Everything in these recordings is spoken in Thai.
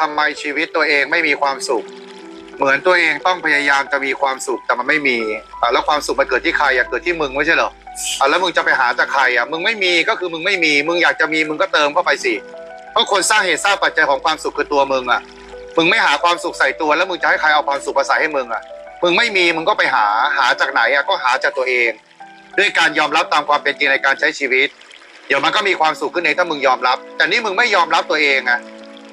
ทำไมชีวิตตัวเองไม่มีความสุข เหมือนตัวเองต้องพยายามจะมีความสุขแต่มันไม่มีอะแล้วความสุขมันเกิดที่ใครอะเกิดที่มึงไม่ใช่เหรออะแล้วมึงจะไปหาจากใครอะมึงไม่มีก็คือมึงไม่มี มึงอยากจะมีมึงก็เติมเข้าไปสิเพราะคนสร้างเหตุสร้างปัจจัยของความสุขคือตัวมึงอะมึงไม่หาความสุขใส่ตัว แล้วมึงจะให้ใครเอาความสุขมาใส่ให้มึงอะมึงไม่มีมึงก็ไปหาหาจากไหนอะก็หาจากตัวเอง ด้วยการยอมรับตามความเป็นจริงในการใช้ชีวิต เดี๋ยวมันก็มีความสุขขึ้นเองถ้ามึงยอมรับ แต่นี่มึงไม่ยอมรับตัวเองอะ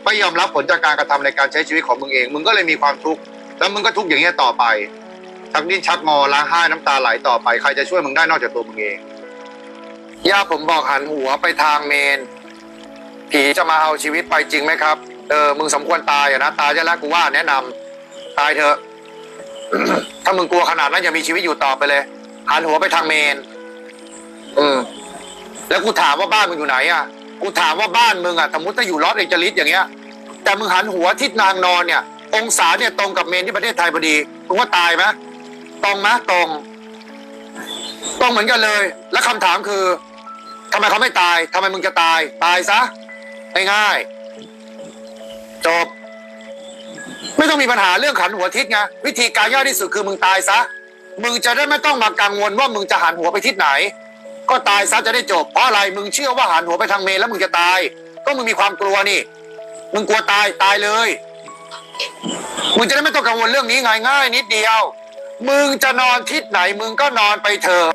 ไม่ยอมรับผลจากการกระทำในการใช้ชีวิตของมึงเอง มึงก็เลยมีความทุกข์แล้วมึงก็ทุกข์อย่างเงี้ยต่อไปชักดิ้นชักงอล้างไห้น้ำตาไหลต่อไปใครจะช่วยมึงได้นอกจากตัวมึงเองย่าผมบอกหันหัวไปทางเมน ผีจะมาเอาชีวิตไปจริงไหมครับ เออมึงสมควรตายอะนะตายจะแล้วกูว่าแนะนำตายเถอะ ถ้ามึงกลัวขนาดนั้นอย่ามีชีวิตอยู่ต่อไปเลยหันหัวไปทางเมน อืมแล้วกูถามว่าบ้านมึงอยู่ไหนอะ กูถามว่าบ้านมึงอะสมมติถ้าอยู่ลอสเอนเจลิสอย่างเงี้ย แต่มึงหันหัวทิศนางนอนเนี่ย องศาเนี่ยตรงกับเมนที่ประเทศไทยพอดีมึงว่าตายไหมตรงไหมตรงตรงเหมือนกันเลย แล้วคำถามคือทำไมเขาไม่ตายทำไมมึงจะตาย ตายซะง่ายๆจบไม่ต้องมีปัญหาเรื่องขันหัวทิศไงวิธีการยากที่สุดคือมึงตายซะมึงจะได้ไม่ต้องมากังวลว่ามึงจะหันหัวไปทิศไหน ก็ตายซะจะได้จบเพราะอะไรมึงเชื่อว่าหันหัวไปทางเมนแล้วมึงจะตาย ก็มึงมีความกลัวนี่ มึงกลัวตายตายเลย มึงจะได้ไม่ต้องกังวลเรื่องนี้ง่ายง่ายนิดเดียว มึงจะนอนทิศไหนมึงก็นอนไปเถอะ